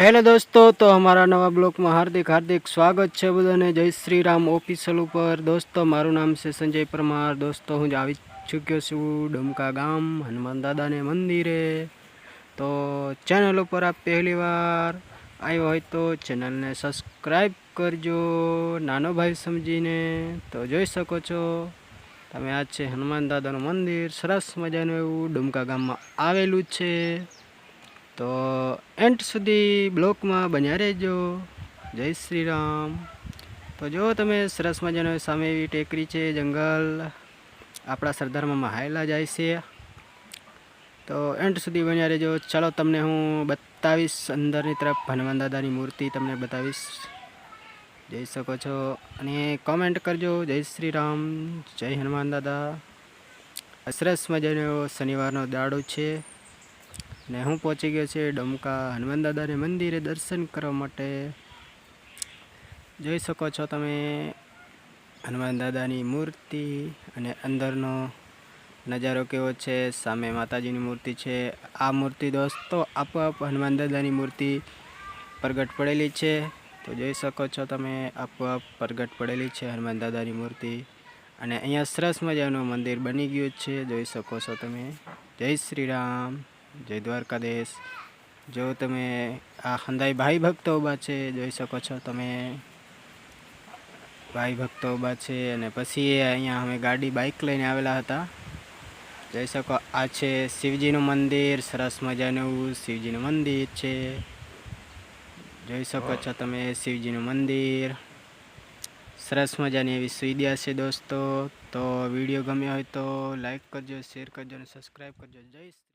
Hello દોસ્તો, તો અમારા નવા બ્લોકમાં હાર્દિક હાર્દિક સ્વાગત છે બધાને. જય શ્રી રામ ઓફિસલ ઉપર. દોસ્તો, મારું નામ છે સંજય પરમાર. દોસ્તો, હું જ આવી ચૂક્યો છું ડુમકા ગામ, હનુમાન દાદાને મંદિરે. તો ચેનલ ઉપર આપ પહેલી વાર આવ્યો હોય તો ચેનલને સબસ્ક્રાઈબ કરજો, નાનો ભાઈ સમજીને. તો જોઈ શકો છો, તમે આ છે હનુમાન દાદાનું મંદિર. સરસ મજાનું એવું ડુમકા ગામમાં આવેલું છે. તો એન્ડ સુધી બ્લોકમાં બન્યા રહેજો. જય શ્રી રામ તો જો તમે સરસ મજાનો સામે એવી ટેકરી છે, જંગલ આપણા સરદારમાં હાયલા જાય છે. તો એન્ડ સુધી બન્યા રહેજો. ચાલો તમને હું બતાવીશ અંદરની તરફ હનુમાન દાદાની મૂર્તિ તમને બતાવીશ. જઈ શકો છો. અને કોમેન્ટ કરજો. જય શ્રી રામ જય હનુમાન દાદા. સરસ મજાનો શનિવારનો દાડો છે. ને હું પહોંચી ગયો છે ડમકા હનુમાન દાદાને મંદિરે દર્શન કરવા માટે. જોઈ શકો છો તમે હનુમાન દાદાની મૂર્તિ અને અંદરનો નજારો કેવો છે, સામે માતાજીની મૂર્તિ છે. આ મૂર્તિ દોસ્તો આપોઆપ હનુમાન દાદાની મૂર્તિ પ્રગટ પડેલી છે. તો જોઈ શકો છો તમે આપોઆપ પ્રગટ પડેલી છે હનુમાન દાદાની મૂર્તિ. અને અહીંયા સરસ મજાનું મંદિર બની ગયું છે. જોઈ શકો છો તમે. જય શ્રી રામ. જય દ્વારકાધીશ. જો તમે આ હંદાઈ ભાઈ ભક્તો ઊભા છે, જોઈ શકો છો તમે ભાઈ ભક્તો ઊભા છે અને પછી અહીંયા અમે ગાડી બાઇક લઈને આવેલા હતા. જોઈ શકો, આ છે શિવજીનું મંદિર, સરસ મજાનું શિવજીનું મંદિર છે. જોઈ શકો છો તમે શિવજીનું મંદિર. સરસ મજાની એવી સુવિધા છે દોસ્તો. તો વીડિયો ગમ્યો હોય તો લાઈક કરજો, શેર કરજો અને સબસ્ક્રાઈબ કરજો. જય